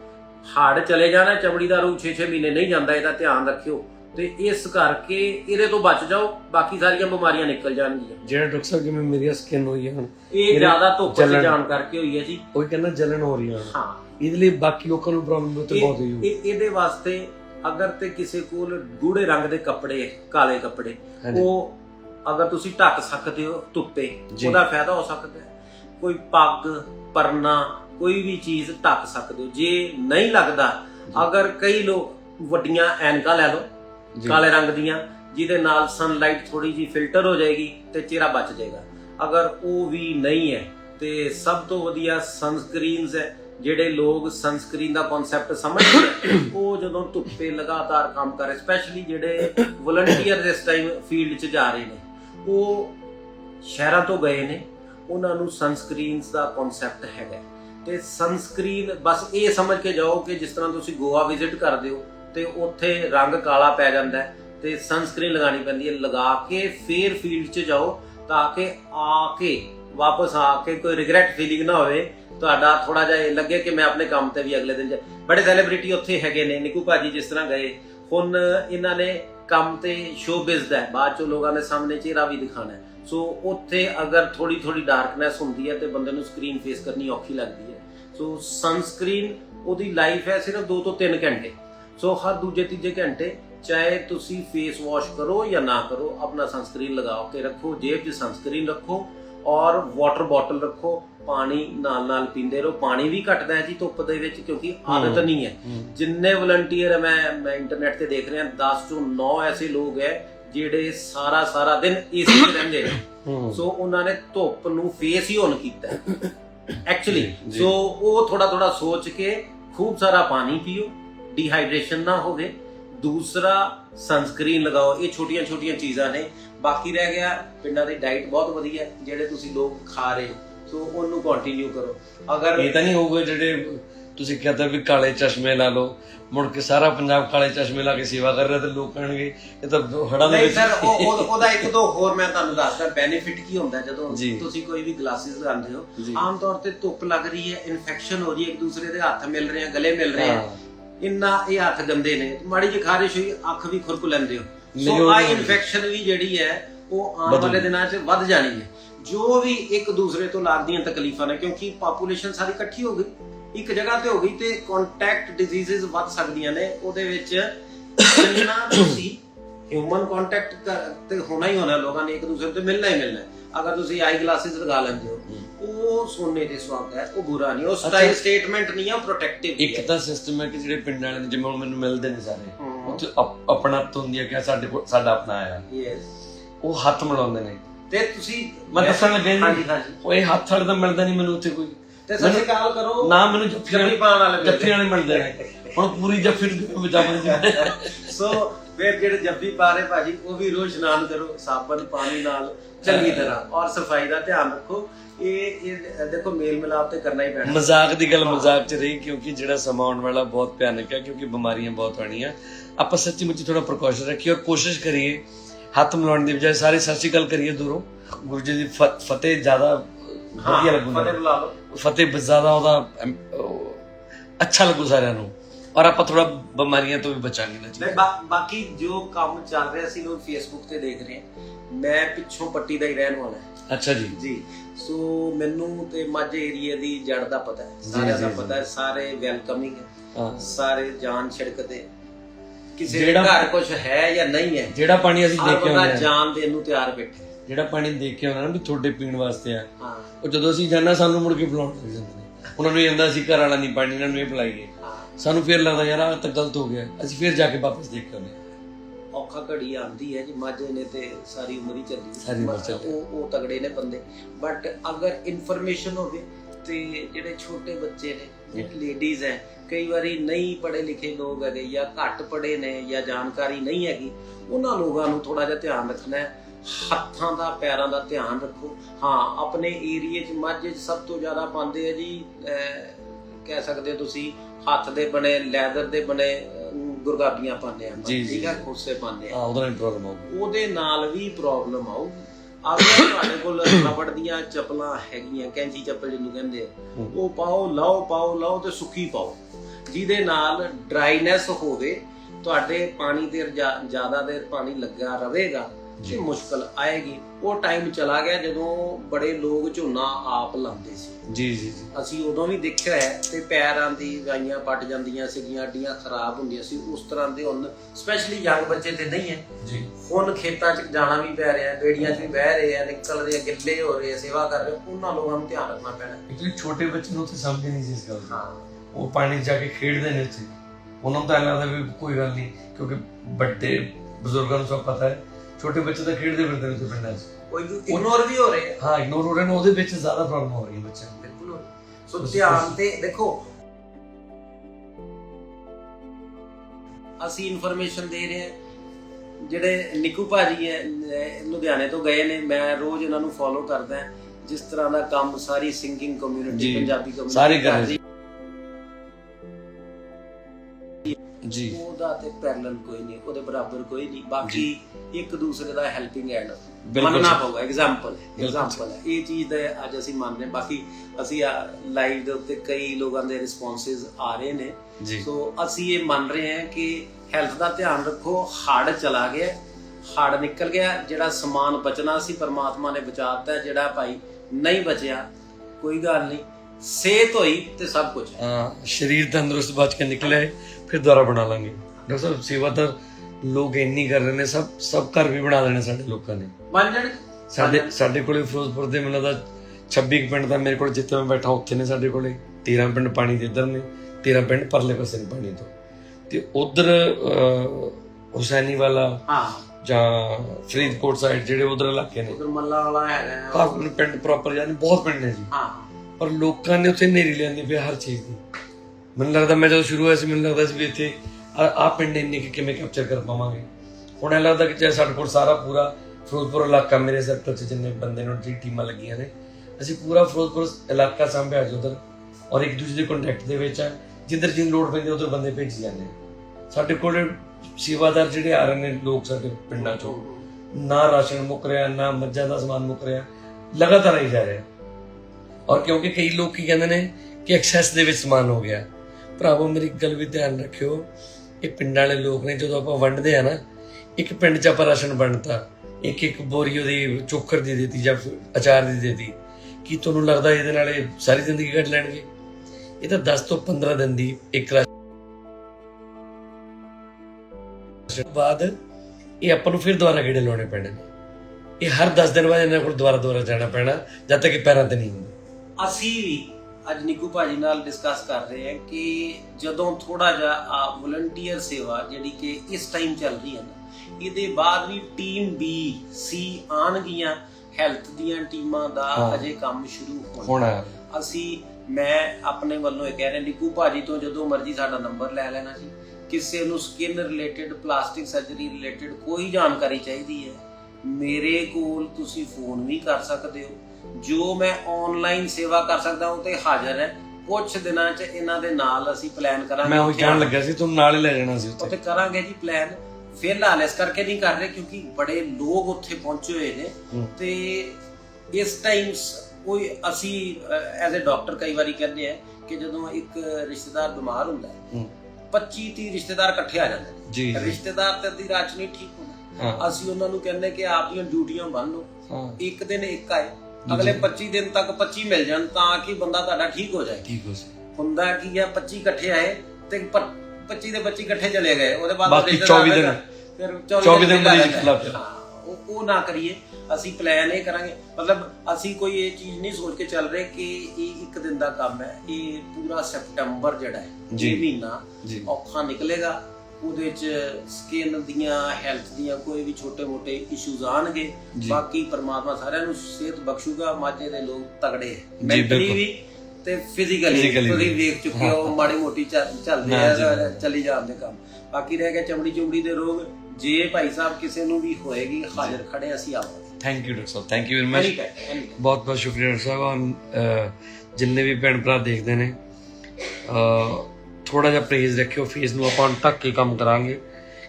ਹੜ ਚਲੇ ਜਾਣਾ ਚਮੜੀ ਦਾ ਰੋਗ 6-6 ਮਹੀਨੇ ਨਹੀਂ ਜਾਂਦਾ ਇਹਦਾ ਧਿਆਨ ਰੱਖਿਓ। ਤੇ ਇਸ ਕਰਕੇ ਇਹਦੇ ਤੋਂ ਬਚ ਜਾਓ ਬਾਕੀ ਸਾਰੀਆਂ ਬਿਮਾਰੀਆਂ ਨਿਕਲ ਜਾਣਗੀਆਂ। ਜਿਹੜਾ ਡਾਕਟਰ ਸਾਹਿਬ ਜਿਵੇਂ ਮੇਰੀ ਸਕਿਨ ਹੋਈ ਹੈ ਹੁਣ ਇਹ ਜ਼ਿਆਦਾ ਧੁੱਪ 'ਚ ਜਾਣ ਕਰਕੇ ਹੋਈ ਹੈ ਜੀ। ਉਹ ਕਹਿੰਦਾ ਜਲਨ ਹੋ ਰਹੀ ਹੈ। ਹਾਂ ਇਹਦੇ ਲਈ ਬਾਕੀ ਲੋਕਾਂ ਨੂੰ ਪ੍ਰੋਬਲਮ ਬਹੁਤ ਹੋਈ ਇਹ ਇਹਦੇ ਵਾਸਤੇ ਅਗਰ ਤੇ ਕਿਸੇ ਕੋਲ ਗੂੜੇ ਰੰਗ ਦੇ ਕੱਪੜੇ ਕਾਲੇ ਕੱਪੜੇ। ਉਹ ਅਗਰ ਤੁਸੀਂ ਢੱਕ ਸਕਦੇ ਹੋ ਧੁੱਪੇ। ਉਹਦਾ ਫਾਇਦਾ ਹੋ ਸਕਦਾ ਕੋਈ ਪੱਗ ਪਰਨਾ ਕੋਈ ਵੀ ਚੀਜ਼ ਢੱਕ ਸਕਦੇ ਹੋ। ਜੇ ਨਹੀਂ ਲੱਗਦਾ ਅਗਰ ਕਈ ਲੋਕ ਵੱਡੀਆਂ ਐਨਕਾਂ ਲੈ ਲਓ। ਕਾਲੇ ਰੰਗ ਦੀਆਂ ਜਿਹਦੇ ਨਾਲ ਸਨਲਾਈਟ ਥੋੜੀ ਜੀ ਫਿਲਟਰ ਹੋ ਜਾਏਗੀ ਤੇ ਚਿਹਰਾ ਬਚ ਜਾਏਗਾ। ਅਗਰ ਉਹ ਵੀ ਨਹੀਂ ਹੈ ਤੇ ਸਭ ਤੋਂ ਵਧੀਆ ਸਨਸਕ੍ਰੀਨਸ ਹੈ ਜਿਹੜੇ ਲੋਕ ਸਨਸਕ੍ਰੀਨ ਦਾ ਕਨਸੈਪਟ ਸਮਝਦੇ ਉਹ ਜਦੋਂ ਧੁੱਪੇ ਲਗਾਤਾਰ ਕੰਮ ਕਰ ਰਹੇ ਸਪੈਸ਼ਲੀ ਜਿਹੜੇ ਵਲੰਟੀਅਰ ਇਸ ਟਾਈਮ ਫੀਲਡ 'ਚ ਜਾ ਰਹੇ ਨੇ ਉਹ ਸ਼ਹਿਰਾਂ ਤੋਂ ਗਏ ਨੇ ਉਹਨਾਂ ਨੂੰ ਸਨਸਕ੍ਰੀਨਸ ਦਾ ਕਨਸੈਪਟ ਹੈਗਾ। ਤੇ ਸਨਸਕ੍ਰੀਨ ਬਸ ਇਹ ਸਮਝ ਕੇ ਜਾਓ ਕਿ ਜਿਸ ਤਰ੍ਹਾਂ ਤੁਸੀਂ ਗੋਆ ਵਿਜ਼ਿਟ ਕਰਦੇ ਹੋ ਤੇ ਉੱਥੇ ਰੰਗ ਕਾਲਾ ਪੈ ਜਾਂਦਾ ਹੈ ਤੇ ਸਨਸਕ੍ਰੀਨ ਲਗਾਣੀ ਪੈਂਦੀ ਹੈ। ਲਗਾ ਕੇ ਫੇਰ ਫੀਲਡ 'ਚ ਜਾਓ ਤਾਂ ਕਿ ਆ ਕੇ ਵਾਪਸ ਆ ਕੇ ਕੋਈ ਰਿਗਰੈਟ ਫੀਲਿੰਗ ਨਾ ਹੋਵੇ। ਤੁਹਾਡਾ ਥੋੜਾ ਜਿਹਾ ਇਹ ਲੱਗੇ ਕਿ ਮੈਂ ਆਪਣੇ ਕੰਮ ਤੇ ਵੀ ਅਗਲੇ ਦਿਨ ਜਾ ਬੜੇ ਸੈਲੀਬ੍ਰਿਟੀ ਉੱਥੇ ਹੈਗੇ ਨੇ। ਨਿਕੂ ਭਾਜੀ ਜਿਸ ਤਰ੍ਹਾਂ ਗਏ। ਹੁਣ ਇਹਨਾਂ ਨੇ ਕੰਮ ਤੇ ਸ਼ੋਅ ਦਾ ਹੈ। ਬਾਅਦ ਚੋਂ ਲੋਕਾਂ ਦੇ ਸਾਹਮਣੇ ਚਿਹਰਾ ਵੀ ਦਿਖਾਣਾ ਹੈ। ਸੋ ਉੱਥੇ ਅਗਰ ਥੋੜੀ ਥੋੜੀ ਡਾਰਕਨੈਸ ਹੁੰਦੀ ਹੈ ਤੇ ਬੰਦੇ ਨੂੰ ਸਕਰੀਨ ਫੇਸ ਕਰਨੀ ਔਖੀ ਲੱਗਦੀ ਹੈ। ਸੋ ਸਨਸਕ੍ਰੀਨ ਉਹਦੀ ਲਾਈਫ ਹੈ ਸਿਰਫ 2 ਤੋਂ 3 ਘੰਟੇ। ਸੋ ਹਰ ਦੂਜੇ ਤੀਜੇ ਘੰਟੇ ਚਾਹੇ ਤੁਸੀਂ ਫੇਸ ਵਾਸ਼ ਕਰੋ ਜਾਂ ਨਾ ਕਰੋ ਆਪਣਾ ਸਨਸਕ੍ਰੀਨ ਲਗਾਓ ਕੇ ਰੱਖੋ ਜੇਬ 'ਚ ਸਨਸਕ੍ਰੀਨ ਰੱਖੋ ਔਰ ਵਾਟਰ ਬੋਟਲ ਰੱਖੋ ਪਾਣੀ ਨਾਲ ਨਾਲ ਪੀਂਦੇ ਰਹੋ। ਪਾਣੀ ਵੀ ਘਟਦਾ ਹੈ ਜੀ ਧੁੱਪ ਦੇ ਵਿੱਚ ਕਿਉਂਕਿ ਆਦਤ ਨਹੀਂ ਹੈ। ਹੂੰ। ਜਿੰਨੇ ਵਲੰਟੀਅਰ ਮੈਂ ਮੈਂ ਇੰਟਰਨੈਟ ਤੇ ਦੇਖ ਰਿਹਾ 10 ਤੋਂ 9 ਐਸੇ ਲੋਕ ਹੈ ਜਿਹੜੇ ਸਾਰਾ ਸਾਰਾ ਦਿਨ ਏਸੀ 'ਚ ਰਹਿੰਦੇ ਨੇ। ਸੋ ਉਹਨਾਂ ਨੇ ਧੁੱਪ ਨੂੰ ਫੇਸ ਹੀ ਔਨ ਕੀਤਾ। ਐਕਚੁਅਲੀ। ਸੋ ਉਹ ਥੋੜਾ ਥੋੜਾ ਸੋਚ ਕੇ ਖੂਬ ਸਾਰਾ ਪਾਣੀ ਪੀਓ ਡੀਹਾਈਡਰੇਸ਼ਨ ਨਾ ਹੋਵੇ। ਦੂਸਰਾ ਸਨਸਕ੍ਰੀਨ ਲਗਾਓ। ਇਹ ਛੋਟੀਆਂ ਛੋਟੀਆਂ ਚੀਜ਼ਾਂ ਨੇ। ਬਾਕੀ ਰਹਿ ਗਿਆ ਪਿੰਡਾਂ ਦੀ ਡਾਈਟ ਬਹੁਤ ਵਧੀਆ ਜਿਹੜੇ ਤੁਸੀਂ ਲੋਕ ਖਾ ਰਹੇ ਹੋ। ਸੋ ਉਹਨੂੰ ਕੰਟੀਨਿਊ ਕਰੋ। ਅਗਰ ਇਹ ਤਾਂ ਨਹੀਂ ਹੋਊਗਾ ਜਿਹੜੇ ਤੁਸੀਂ ਕਹਿੰਦੇ ਵੀ ਕਾਲੇ ਚਸ਼ਮੇ ਲਾ ਲਓ ਮੁੜ ਕੇ ਸਾਰਾ ਪੰਜਾਬ ਕਾਲੇ ਚਸ਼ਮੇ ਲਾ ਕੇ ਸੇਵਾ ਕਰ ਰਿਹਾ ਤੇ ਲੋਕ ਕਹਿਣਗੇ ਇਹ ਤਾਂ ਹੜਾ ਦੇ ਨਹੀਂ ਵਿੱਚ ਸਰ ਉਹ ਉਹ- ਉਹਦਾ ਇੱਕ ਦੋ ਹੋਰ ਮੈਂ ਤੁਹਾਨੂੰ ਦੱਸਦਾ ਬੈਨੀਫਿਟ ਕੀ ਹੁੰਦਾ ਜਦੋਂ ਜੀ। ਤੁਸੀਂ ਕੋਈ ਵੀ ਗਲਾਸਿਸ ਲਗਾਉਂਦੇ ਹੋ ਜੀ। ਆਮ ਤੌਰ ਤੇ ਧੁੱਪ ਲੱਗ ਰਹੀ ਹੈ ਇਨਫੈਕਸ਼ਨ ਹੋ ਰਹੀ ਹੈ ਇੱਕ ਦੂਸਰੇ ਦੇ ਹੱਥ ਮਿਲ ਰਹੇ ਆ ਗਲੇ ਮਿਲ ਰਹੇ ਆ ਹਾਂ। ਇੰਨਾ ਇਹ ਹੱਥ ਗੰਦੇ ਨੇ ਮਾੜੀ ਜਿਹੀ ਖਾਰਿਸ਼ ਹੋਈ ਅੱਖ ਵੀ ਖੁਰਕ ਲੈਂਦੇ ਹੋ ਸੋ ਉਹ ਆਈ ਇਨਫੈਕਸ਼ਨ ਵੀ ਜਿਹੜੀ ਹੈ ਉਹ ਆਉਣ ਵਧੂ। ਵਾਲੇ ਦਿਨਾਂ 'ਚ ਵੱਧ ਜਾਣੀ ਹੈ ਜੋ ਵੀ ਇੱਕ ਦੂਸਰੇ ਤੋਂ ਲੱਗਦੀਆਂ ਤਕਲੀਫਾਂ ਨੇ ਕਿਉਂਕਿ ਪਾਪੂਲੇਸ਼ਨ ਸਾਰੀ ਇਕੱਠੀ ਹੋ ਗਈ ਇੱਕ ਜਗ੍ਹਾ ਤੇ ਹੋ ਗਈ ਤੇ ਕੰਟੈਕਟ ਡਿਜ਼ੀਜ਼ਸ ਵੱਧ ਸਕਦੀਆਂ ਨੇ ਉਹਦੇ ਵਿੱਚ ਜਿੰਨਾ ਤੁਸੀਂ ਹਿਊਮਨ ਕੰਟੈਕਟ ਤੇ ਹੋਣਾ ਹੀ ਹੋਣਾ ਲੋਕਾਂ ਨੇ ਇੱਕ ਦੂਸਰੇ ਤੋਂ ਮਿਲਣਾ ਹੀ ਮਿਲਣਾ। ਅਗਰ ਤੁਸੀਂ ਆਈ ਗਲਾਸਿਸ ਲਗਾ ਲੈਂਦੇ ਹੋ ਉਹ ਸੋਨੇ ਦੇ ਸੁਹਾਗਾ ਹੈ ਉਹ ਬੁਰਾ ਨਹੀਂ ਉਹ ਸਟਾਈਲ ਸਟੇਟਮੈਂਟ ਨਹੀਂ ਉਹ ਪ੍ਰੋਟੈਕਟਿਵ ਇੱਕ ਤਾਂ ਸਿਸਟਮ ਹੈ ਕਿ ਜਿਹੜੇ ਪਿੰਡ ਵਾਲੇ ਨੇ ਜਿਵੇਂ ਹੁਣ ਮੈਨੂੰ ਮਿਲਦੇ ਨੇ ਸਾਰੇ। ਉੱਥੇ ਆਪਣਤ ਹੁੰਦੀ ਹੈ ਕਿ ਸਾਡੇ ਸਾਡਾ ਆਪਣਾ ਆਇਆ। ਯੈਸ ਉਹ ਹੱਥ ਮਿਲਾਉਂਦੇ ਨੇ। ਤੇ ਤੁਸੀਂ ਮੈਂ ਦੱਸਣ ਲੱਗਿਆ ਹਾਂਜੀ ਹਾਂਜੀ। ਉਹ ਇਹ ਹੱਥ ਵਾਲੇ ਤਾਂ ਮਿਲਦਾ ਨਹੀਂ ਮੈਨੂੰ ਉੱਥੇ ਕੋਈ। ਤੇ ਸਤਿ ਸ਼੍ਰੀ ਅਕਾਲ ਕਰੋ। ਨਾ ਮੈਨੂੰ ਜੱਫੀ ਪਾਉਣ ਵਾਲੇ। ਜੱਫੀ ਵਾਲੇ। ਮਿਲਦੇ ਨੇ ਹੁਣ ਪੂਰੀ ਜੱਫੀ ਨੂੰ ਵਜਾਉਂਦੇ ਜੀ ਸੋ ਫਿਰ ਜਿਹੜੇ ਜੱਫੀ ਪਾ ਰਹੇ ਭਾਜੀ ਉਹ ਵੀ ਰੋਜ਼ ਇਸ਼ਨਾਨ ਕਰੋ ਸਾਬਣ ਪਾਣੀ ਨਾਲ ਚੰਗੀ ਤਰ੍ਹਾਂ। ਔਰ ਸਫ਼ਾਈ ਦਾ ਧਿਆਨ ਰੱਖੋ। ਇਹ ਇਹ ਦੇਖੋ ਮੇਲ ਮਿਲਾਪ ਤੇ ਕਰਨਾ ਹੀ ਪੈਣਾ। ਮਜ਼ਾਕ ਦੀ ਗੱਲ ਮਜ਼ਾਕ 'ਚ ਰਹੀ ਕਿਉਂਕਿ ਜਿਹੜਾ ਸਮਾਂ ਆਉਣ ਵਾਲਾ ਬਹੁਤ ਭਿਆਨਕ ਹੈ ਕਿਉਂਕਿ ਬਿਮਾਰੀਆਂ ਬਹੁਤ ਆਣੀਆਂ ਆਪਾਂ ਸੱਚੀ ਮੁੱਚੀ ਥੋੜਾ ਪ੍ਰੀਕਾਸ਼ਨ ਰੱਖੀਏ ਔਰ ਕੋਸ਼ਿਸ਼ ਕਰੀਏ ਹੱਥ ਮਿਲਾਉਣ ਦੀ ਬਜਾਏ ਸਾਰੇ ਸ਼੍ਰੀ ਅਕਾਲ ਕਰੀਏ ਦੂਰੋਂ। ਗੁਰੂ ਜੀ ਦੀ ਫਤਿਹ ਜ਼ਿਆਦਾ ਵਧੀਆ ਲੱਗੂਗਾ। ਫਤਿਹ ਬੁਲਾ ਲਓ। ਫਤਿਹ ਜ਼ਿਆਦਾ ਉਹਦਾ ਅੱਛਾ ਲੱਗੂ ਸਾਰਿਆਂ ਨੂੰ। ਔਰ ਆਪਾਂ ਥੋੜਾ ਬਿਮਾਰੀਆਂ ਤੋਂ ਵੀ ਬਚਾਂਗੇ ਨਾ ਜੀ। ਬਾਕੀ ਜੋ ਕੰਮ ਚੱਲ ਰਿਹਾ ਸੀ ਉਹ ਫੇਸਬੁੱਕ ਤੇ ਦੇਖ ਰਹੇ ਮੈਂ ਪਿੱਛੋਂ ਪੱਟੀ ਦਾ ਹੀ ਰਹਿਣ ਵਾਲਾ ਹਾਂ। ਅੱਛਾ ਜੀ। ਜੀ। ਸੋ ਮੈਨੂੰ ਤੇ ਮਾਝੇ ਏਰੀਆ ਦੀ ਜੜ ਦਾ ਪਤਾ ਹੈ। ਸਾਰਿਆਂ ਦਾ ਪਤਾ ਹੈ ਸਾਰੇ ਵੈਲਕਮਿੰਗ ਹੈ ਸਾਰੇ ਜਾਨ ਛਿੜਕਦੇ ਕਿਸੇ ਘਰ ਕੁਝ ਹੈ ਜਾਂ ਨਹੀਂ ਹੈ ਜਿਹੜਾ ਪਾਣੀ ਅਸੀਂ ਹਰ ਦੇਖ ਕੇ ਬੰਦਾ ਆਉਂਦੇ ਹਾਂ। ਜਾਨ ਦੇਣ ਨੂੰ ਤਿਆਰ ਬੈਠੇ ਜਿਹੜਾ ਪਾਣੀ ਦੇਖ ਕੇ ਆਉਂਦਾ ਨਾ ਵੀ ਤੁਹਾਡੇ ਪੀਣ ਵਾਸਤੇ ਆ ਉਹ ਜਦੋਂ ਅਸੀਂ ਜਾਣਾ ਸਾਨੂੰ ਮੁੜ ਕੇ ਬੁਲਾਉਣ ਲੱਗ ਜਾਂਦੇ ਨੇ। ਉਹਨਾਂ ਨੂੰ ਇਹ ਹੁੰਦਾ ਅਸੀਂ ਘਰ ਵਾਲਾ ਨਹੀਂ ਪਾਣੀ ਇਹਨਾਂ ਨੂੰ ਇਹ ਪਿਲਾਈਏ। ਹਾਂ। ਸਾਨੂੰ ਫਿਰ ਲੱਗਦਾ ਯਾਰ ਆਹ ਤਾਂ ਗਲਤ ਹੋ ਗਿਆ। ਅਸੀਂ ਫਿਰ ਜਾ ਕੇ ਵਾਪਸ ਦੇਖ ਕੇ ਆਉਂਦੇ। ਔਖਾ ਘੜੀ ਆਂਦੀ ਹੈ ਜੀ ਮਾਝੇ ਨੇ ਤੇ ਸਾਰੀ ਉਮਰ ਹੀ ਚੱਲੀ। ਸਾਰੀ ਉਮਰ But ਚੱਲੀ। ਉਹ ਉਹ ਤਗੜੇ ਨੇ ਬੰਦੇ। ਬਟ ਅਗਰ ਇਨਫੋਰਮੇਸ਼ਨ ਹੋਵੇ ਤੇ ਜਿਹੜੇ ਛੋਟੇ ਬੱਚੇ ਨੇ ਲੇਡੀਜ਼ ਹੈ ਕਈ ਵਾਰੀ ਨਹੀਂ ਪੜ੍ਹੇ ਲਿਖੇ ਲੋਕ ਹੈਗੇ ਜਾਂ ਘੱਟ ਪੜ੍ਹੇ ਨੇ ਜਾਂ ਜਾਣਕਾਰੀ ਨਹੀਂ ਹੈਗੀ ਉਹਨਾਂ ਲੋਕਾਂ ਨੂੰ ਥੋੜਾ ਜਿਹਾ ਧਿਆਨ ਰੱਖਣਾ ਹੈ। ਹੱਥਾਂ ਦਾ ਪੈਰਾਂ ਦਾ ਧਿਆਨ ਰੱਖੋ। ਹਾਂ ਆਪਣੇ ਏਰੀਏ 'ਚ ਮਾਝੇ 'ਚ ਸਭ ਤੋਂ ਜ਼ਿਆਦਾ ਪਾਉਂਦੇ ਆ ਜੀ ਕਹਿ ਸਕਦੇ ਤੁਸੀਂ ਹੱਥ ਦੇ ਬਣੇ ਲੈਦਰ ਦੇ ਬਣੇ ਗੁਰਗਾਬੀਆਂ ਪਾਉਂਦੇ ਆ ਠੀਕ ਜੀ। ਖੋਸੇ ਪਾਉਂਦੇ ਆ। ਉਹਦਾ ਨਹੀਂ ਪ੍ਰੋਬਲਮ ਆਊਗੀ। ਉਹਦੇ ਨਾਲ ਵੀ ਪ੍ਰੋਬਲਮ ਆਊਗੀ ਅਗਰ ਤੁਹਾਡੇ ਕੋਲ ਰਬੜ ਦੀਆਂ ਚੱਪਲਾਂ ਹੈਗੀਆਂ ਕੈਂਚੀ ਚੱਪਲ ਜਿਹਨੂੰ ਕਹਿੰਦੇ ਆ। ਉਹ ਪਾਓ ਲਾਓ ਪਾਓ ਲਾਓ ਤੇ ਸੁੱਕੀ ਪਾਓ। ਜਿਹਦੇ ਨਾਲ ਡਰਾਈਨੈਸ ਹੋਵੇ ਤੁਹਾਡੇ ਪਾਣੀ ਦੇ ਜ਼ਿਆਦਾ ਦੇਰ ਪਾਣੀ ਲੱਗਾ ਰਵੇਗਾ ਜੀ। ਤੇ ਮੁਸ਼ਕਲ ਆਏਗੀ। ਉਹ ਟਾਈਮ ਚਲਾ ਗਿਆ ਜਦੋਂ ਬੜੇ ਲੋਕ ਝੋਨਾ ਆਪ ਲਾਉਂਦੇ ਸੀ। ਜੀ ਜੀ ਜੀ। ਅਸੀਂ ਉਦੋਂ ਵੀ ਦੇਖਿਆ ਹੈ ਤੇ ਪੈਰਾਂ ਦੀ ਗਾਈਆਂ ਪੱਟ ਜਾਂਦੀਆਂ ਸੀਗੀਆਂ ਅੱਡੀਆਂ ਖਰਾਬ ਹੁੰਦੀਆਂ ਸੀ। ਉਸ ਤਰ੍ਹਾਂ ਦੇ ਹੁਣ ਸਪੈਸ਼ਲੀ ਯੰਗ ਬੱਚੇ ਤੇ ਨਹੀਂ ਹੈ। ਜੀ। ਹੁਣ ਖੇਤਾਂ 'ਚ ਜਾਣਾ ਵੀ ਪੈ ਰਿਹਾ ਬੇੜੀਆਂ 'ਚ ਵੀ ਬਹਿ ਰਹੇ ਆ ਨਿਕਲ ਰਹੇ ਆ ਗਿੱਲੇ ਹੋ ਰਹੇ ਆ ਸੇਵਾ ਕਰ ਰਹੇ ਉਹਨਾਂ ਲੋਕਾਂ ਨੂੰ ਧਿਆਨ ਰੱਖਣਾ ਪੈਣਾ। ਐਕਚੁਅਲੀ ਛੋਟੇ ਬੱਚੇ ਨੂੰ ਤੇ ਸਮਝ ਨਹੀਂ ਸੀ ਇਸ ਗੱਲ ਦੀ। ਉਹ ਪਾਣੀ 'ਚ ਜਾ ਕੇ ਖੇਡਦੇ ਨੇ ਉੱਥੇ। ਉਹਨਾਂ ਨੂੰ ਤਾਂ ਲੱਗਦਾ ਵੀ ਕੋਈ ਗੱਲ ਨਹੀਂ ਕਿਉਂਕਿ ਵੱਡੇ ਬਜ਼ੁਰਗਾਂ ਨੂੰ ਸਭ ਪਤਾ ਹੈ ਛੋਟੇ ਬੱਚੇ ਤਾਂ ਖੇਡਦੇ ਫਿਰਦੇ ਨੇ ਉੱਥੇ ਪਿੰਡਾਂ 'ਚ ਕੋਈ ਇਗਨੋਰ ਵੀ ਹੋ ਰਹੇ ਆ। ਹਾਂ ਇਗਨੋਰ ਹੋ ਰਹੇ ਨੇ ਉਹਦੇ ਵਿੱਚ ਜ਼ਿਆਦਾ ਪ੍ਰੋਬਲਮ ਹੋ ਰਹੀ ਹੈ ਬੱਚਿਆਂ ਨੂੰ। ਬਿਲਕੁਲ। ਸੋ ਧਿਆਨ ਤੇ ਦੇਖੋ। ਅਸੀਂ ਇਨਫੋਰਮੇਸ਼ਨ ਦੇ ਰਹੇ ਹਾਂ। ਜਿਹੜੇ ਨਿੱਕੂ ਭਾਜੀ ਹੈ ਅਹ ਲੁਧਿਆਣੇ ਤੋਂ ਗਏ ਨੇ। ਮੈਂ ਰੋਜ਼ ਇਹਨਾਂ ਨੂੰ ਫੋਲੋ ਕਰਦਾ ਹਾਂ। ਜਿਸ ਤਰ੍ਹਾਂ ਦਾ ਕੰਮ ਸਾਰੀ ਸਿੰਗਿੰਗ ਕਮਿਊਨਿਟੀ ਜੀ। ਪੰਜਾਬੀ ਕਮਿਊਨਿਟੀ ਸਾਰੀ ਕਰ ਰਹੀ ਜੀ। ਉਹਦਾ ਤੇ ਪੈਰਲਲ ਕੋਈ ਨਹੀਂ ਉਹਦੇ ਬਰਾਬਰ ਕੋਈ ਨਹੀਂ। ਬਾਕੀ ਇੱਕ ਦੂਸਰੇ ਦਾ ਹੈਲਪਿੰਗ ਹੈਂਡ ਮੰਨਣਾ। ਪਊਗਾ ਐਗਜ਼ਾਮਪਲ ਐਗਜ਼ਾਮਪਲ ਹੈ। ਇਹ ਚੀਜ਼ ਦਾ ਅੱਜ ਅਸੀਂ ਮੰਨਦੇ। ਬਾਕੀ ਅਸੀਂ ਲਾਈਵ ਦੇ ਉੱਤੇ ਕਈ ਲੋਕਾਂ ਦੇ ਰਿਸਪੌਂਸਸ ਆ ਰਹੇ ਨੇ। ਸੋ ਅਸੀਂ ਇਹ ਮੰਨ ਰਹੇ ਹਾਂ ਕਿ ਹੈਲਥ ਦਾ ਧਿਆਨ ਰੱਖੋ। ਹੜ ਚਲਾ ਗਿਆ। ਹੜ ਨਿਕਲ ਗਿਆ। ਜਿਹੜਾ ਸਮਾਨ ਬਚਣਾ ਸੀ ਪਰਮਾਤਮਾ ਨੇ ਬਚਾਤਾ ਜਿਹੜਾ ਭਾਈ ਨਹੀਂ ਬਚਿਆ ਕੋਈ ਗੱਲ ਨਹੀਂ। ਸਿਹਤ ਹੋਈ ਤੇ ਸਭ ਕੁਝ। ਹੈ ਸਰੀਰ ਤੰਦਰੁਸਤ ਬਚ ਕੇ ਨਿਕਲਿਆ ਹੈ, ਫਿਰ ਦੁਬਾਰਾ ਬਣਾ ਲਾਂਗੇ। ਡਾਕਟਰ ਸਾਹਿਬ ਸੇਵਾ ਤਾਂ ਲੋਕ ਇੰਨੀ ਕਰ ਰਹੇ ਨੇ ਸਭ ਸਭ ਘਰ ਵੀ ਬਣਾ ਲੈਣੇ ਸਾਡੇ ਲੋਕਾਂ ਨੇ। ਬਣ ਜਾਣ। ਸਾਡੇ ਸਾਡੇ ਕੋਲੇ ਫਿਰੋਜ਼ਪੁਰ ਦੇ ਮੈਨੂੰ ਲੱਗਦਾ 26 ਕੁ ਪਿੰਡ ਦਾ ਮੇਰੇ ਕੋਲ ਜਿੱਥੇ ਮੈਂ ਬੈਠਾ ਉੱਥੇ ਨੇ ਸਾਡੇ ਕੋਲੇ। 13 ਪਿੰਡ ਪਾਣੀ ਦੇ ਇੱਧਰ ਨੇ 13 ਪਿੰਡ ਪਰਲੇ ਪਾਸੇ ਨੇ ਪਾਣੀ ਤੋਂ। ਤੇ ਉਧਰ ਹੁਸੈਨੀ ਵਾਲਾ ਹਾਂ। ਜਾਂ ਫਰੀਦਕੋਟ ਸਾਈਡ ਜਿਹੜੇ ਉਧਰ ਇਲਾਕੇ ਨੇ। ਉਧਰ ਮੱਲਾ ਵਾਲਾ ਹੈਗਾ। ਕਾਫੀ ਪਿੰਡ ਪ੍ਰੋਪਰ ਯਾਨੀ ਬਹੁਤ ਪਿੰਡ ਨੇ ਜੀ। ਹਾਂ। ਪਰ ਲੋਕਾਂ ਨੇ ਉੱਥੇ ਨੇਰੀ ਲੈਂਦੀ ਪਿਆ ਹਰ ਚੀਜ਼ ਦੀ। ਮੈਨੂੰ ਲੱਗਦਾ ਮੈਂ ਜਦੋਂ ਸ਼ੁਰੂ ਹੋਇਆ ਸੀ, ਮੈਨੂੰ ਲੱਗਦਾ ਸੀ ਵੀ ਇੱਥੇ ਆ ਪਿੰਡ ਇੰਨੇ ਕਿ ਕਿਵੇਂ ਕੈਪਚਰ ਕਰ ਪਾਵਾਂਗੇ। ਹੁਣ ਇਹ ਲੱਗਦਾ ਕਿ ਚਾਹੇ ਸਾਡੇ ਕੋਲ ਸਾਰਾ ਪੂਰਾ ਫਿਰੋਜ਼ਪੁਰ ਇਲਾਕਾ ਮੇਰੇ ਸਰਕਲ 'ਚ ਜਿੰਨੇ ਬੰਦੇ ਨੂੰ ਜੀ ਟੀਮਾਂ ਲੱਗੀਆਂ ਨੇ। ਅਸੀਂ ਪੂਰਾ ਫਿਰੋਜ਼ਪੁਰ ਇਲਾਕਾ ਸੰਭਿਆ ਜੀ ਉਧਰ ਔਰ ਇੱਕ ਦੂਜੇ ਦੇ ਕੰਟੈਕਟ ਦੇ ਵਿੱਚ ਆ। ਜਿੱਧਰ ਜਿੰਨ ਲੋੜ ਪੈਂਦੀ ਉਧਰ ਬੰਦੇ ਭੇਜੀ ਜਾਂਦੇ ਸਾਡੇ ਕੋਲ ਸੇਵਾਦਾਰ ਜਿਹੜੇ ਆ ਰਹੇ ਨੇ ਲੋਕ ਸਾਡੇ ਪਿੰਡਾਂ 'ਚੋਂ, ਨਾ ਰਾਸ਼ਨ ਮੁੱਕ ਰਿਹਾ, ਨਾ ਮੱਝਾਂ ਦਾ ਸਮਾਨ ਮੁੱਕ ਰਿਹਾ, ਲਗਾਤਾਰ ਆਈ ਜਾ ਰਿਹਾ। ਔਰ ਕਿਉਂਕਿ ਕਈ ਲੋਕ ਕੀ ਕਹਿੰਦੇ ਨੇ ਕਿ ਐਕਸੈਸ ਦੇ ਵਿੱਚ ਸਮਾਨ ਹੋ ਗਿਆ। ਭਰਾਵੋ, ਮੇਰੀ ਗੱਲ ਵੀ ਧਿਆਨ ਰੱਖਿਓ। ਇਹ ਪਿੰਡਾਂ ਵਾਲੇ ਲੋਕ ਨੇ, ਜਦੋਂ ਆਪਾਂ ਵੰਡਦੇ ਆ ਨਾ, ਇੱਕ ਪਿੰਡ 'ਚ ਆਪਾਂ ਰਾਸ਼ਨ ਵੰਡਤਾ, ਇੱਕ ਇੱਕ ਬੋਰੀ ਉਹਦੀ ਚੋਖਰ ਦੀ ਦਿੱਤੀ ਜਾਂ ਅਚਾਰ ਦੀ ਦਿੱਤੀ। ਕੀ ਤੁਹਾਨੂੰ ਲੱਗਦਾ ਇਹਦੇ ਨਾਲ ਇਹ ਸਾਰੀ ਜ਼ਿੰਦਗੀ ਕੱਢ ਲੈਣਗੇ? ਇਹ ਤਾਂ 10 ਤੋਂ 15 ਦਿਨ ਦੀ ਇੱਕ ਰਾਸ਼ਨ ਬਾਅਦ ਇਹ ਆਪਾਂ ਨੂੰ ਫਿਰ ਦੁਬਾਰਾ ਗੇੜੇ ਲਾਉਣੇ ਪੈਣੇ ਨੇ। ਇਹ ਹਰ 10 ਦਿਨ ਬਾਅਦ ਇਹਨਾਂ ਕੋਲ ਦੁਬਾਰਾ ਦੁਬਾਰਾ ਜਾਣਾ ਪੈਣਾ, ਜਦ ਤੱਕ ਇਹ ਪੈਰਾਂ ਤੇ ਨਹੀਂ ਹੁੰਦੇ। ਅਸੀਂ ਵੀ ਅੱਜ ਨਿੱਕੂ ਭਾਜੀ ਨਾਲ ਡਿਸਕਸ ਕਰ ਰਹੇ ਹਾਂ ਕਿ ਜਦੋਂ ਥੋੜਾ ਜਿਹਾ ਆ ਵਲੰਟੀਅਰ ਸੇਵਾ ਜਿਹੜੀ ਕਿ ਇਸ ਟਾਈਮ ਚੱਲ ਰਹੀ ਹੈ ਨਾ ਇਹਦੇ ਬਾਅਦ ਵੀ ਟੀਮ B C ਆਣਗੀਆਂ ਹੈਲਥ ਦੀਆਂ ਟੀਮਾਂ ਦਾ। ਅਜੇ ਕੰਮ ਸ਼ੁਰੂ ਹੋਣਾ। ਅਸੀਂ ਮੈਂ ਆਪਣੇ ਵੱਲੋਂ ਇਹ ਕਹਿ ਰਿਹਾ ਨਿੱਕੂ ਭਾਜੀ ਤੋਂ ਜਦੋਂ ਮਰਜ਼ੀ ਸਾਡਾ ਨੰਬਰ ਲੈ ਲੈਣਾ ਜੀ। ਕਿਸੇ ਨੂੰ skin related plastic surgery related ਕੋਈ ਜਾਣਕਾਰੀ ਚਾਹੀਦੀ ਹੈ। ਮੇਰੇ ਕੋਲ ਤੁਸੀਂ ਫੋਨ ਵੀ ਕਰ ਸਕਦੇ ਹੋ। ਜੋ ਮੈਂ ਆਨਲਾਈਨ ਸੇਵਾ ਕਰ ਸਕਦਾ ਹਾਂ ਤੇ ਹਾਜ਼ਰ ਹੈ। ਕੁਝ ਦਿਨਾਂ 'ਚ ਇਹਨਾਂ ਦੇ ਨਾਲ ਅਸੀਂ ਪਲਾਨ ਕਰਾਂਗੇ। ਮੈਂ ਉਹੀ ਕਹਿਣ ਲੱਗਾ ਸੀ ਤੁਹਾਨੂੰ ਨਾਲ ਹੀ ਲੈ ਜਾਣਾ ਸੀ ਉੱਥੇ। ਉੱਥੇ ਕਰਾਂਗੇ ਜੀ ਪਲਾਨ ਫਿਲਹਾਲ ਇਸ ਕਰਕੇ ਨਹੀਂ ਕਰ ਰਹੇ ਕਿਉਂਕਿ ਬੜੇ ਲੋਕ ਉੱਥੇ ਪਹੁੰਚੇ ਹੋਏ ਨੇ। ਤੇ ਇਸ ਟਾਈਮ ਕੋਈ ਅਸੀਂ ਐਜ਼ ਅ ਡਾਕਟਰ ਕਈ ਵਾਰੀ ਕਹਿੰਦੇ ਆ ਕਿ ਜਦੋਂ ਇੱਕ ਰਿਸ਼ਤੇਦਾਰ ਬਿਮਾਰ ਹੁੰਦਾ ਹੈ ਹੂੰ। 25 30 ਰਿਸ਼ਤੇਦਾਰ ਇਕੱਠੇ ਆ ਜਾਂਦੇ ਨੇ। ਜੀ ਰਿਸ਼ਤੇਦਾਰ ਤੇ 'ਚ ਨਹੀਂ ਠੀਕ ਹੁੰਦਾ। ਅਸੀਂ ਉਹਨਾਂ ਨੂੰ ਕਹਿੰਦੇ ਕਿ ਆਪਦੀਆਂ ਡਿਊਟੀਆਂ ਬੰਨ ਲਓ। ਇੱਕ ਦਿਨ ਇੱਕ ਆਏ। ਅਗਲੇ 25 ਦਿਨ ਤੱਕ 25 ਮਿਲ ਜਾਣ ਤਾਂ ਕਿ ਬੰਦਾ ਤੁਹਾਡਾ ਠੀਕ ਹੋ ਜਾਏ ਠੀਕ ਹੋ ਸੀ ਹੁੰਦਾ ਕੀ ਆ 25 ਇਕੱਠੇ ਆਏ ਤੇ ਪ- 25 ਦੇ 25 ਇਕੱਠੇ ਚਲੇ ਗਏ ਉਹਦੇ ਬਾਅਦ ਬਾਕੀ ਰਿਸ਼ਤੇਦਾਰ 24 ਦਿਨ। ਫਿਰ 24 ਦਿਨ ਮਰੀਜ਼ ਲੈਂਦਾ। ਖਿਲਾਫ਼। ਹਾਂ, ਉਹ ਉਹ ਨਾ ਕਰੀਏ ਅਸੀਂ ਪਲਾਨ ਇਹ ਕਰਾਂਗੇ ਮਤਲਬ ਅਸੀਂ ਕੋਈ ਇਹ ਚੀਜ਼ ਨਹੀਂ ਸੋਚ ਕੇ ਚੱਲ ਰਹੇ ਕਿ ਇਹ ਇੱਕ ਦਿਨ ਦਾ ਕੰਮ ਹੈ ਇਹ ਪੂਰਾ ਸੈਪਟੈਂਬਰ ਜਿਹੜਾ ਹੈ ਜੀ। ਇਹ ਮਹੀਨਾ ਜੀ ਔਖਾ ਨਿਕਲੇਗਾ ਉਹਦੇ ਚ ਸਕਿਨ ਦੀਆਂ ਹੈਲਥ ਦੀਆਂ ਕੋਈ ਵੀ ਛੋਟੇ-ਮੋਟੇ ਇਸ਼ੂਜ਼ ਆਣਗੇ। ਬਾਕੀ ਪਰਮਾਤਮਾ ਸਾਰਿਆਂ ਨੂੰ ਸਿਹਤ ਬਖਸ਼ੂਗਾ ਮਾਝੇ ਦੇ ਲੋਕ ਤਗੜੇ ਹੈ ਮੈਂਟਲੀ। ਵੀ ਤੇ ਫਿਜ਼ੀਕਲੀ ਤੁਸੀਂ। ਵੇਖ ਚੁੱਕੇ ਹੋ ਮਾੜੀ ਮੋਟੀ ਚੱਲ- ਚੱਲਦੇ ਆ। ਚੱਲੀ ਜਾਂਦੇ ਕੰਮ ਬਾਕੀ ਰਹਿ ਗਿਆ ਚਮੜੀ ਚੁੰਬੜੀ ਦੇ ਰੋਗ ਜੇ ਭਾਈ ਸਾਹਿਬ ਕਿਸੇ ਨੂੰ ਵੀ ਹੋਏਗੀ ਹਾਜ਼ਰ ਖੜੇ ਅਸੀਂ ਆਵਾਂਗੇ thank you doctor Sahib thank you very much. ਬਹੁਤ ਬਹੁਤ ਸ਼ੁਕਰੀਆ ਡਾਕਟਰ ਸਾਹਿਬ ਜਿੰਨੇ ਵੀ ਭੈਣ ਭਰਾ ਦੇਖਦੇ ਨੇ ਥੋੜਾ ਜਿਹਾ ਪਰਹੇਜ਼ ਰੱਖਿਓ ਫੇਸ ਨੂੰ ਆਪਾਂ ਢੱਕ ਕੇ ਕੰਮ ਕਰਾਂਗੇ।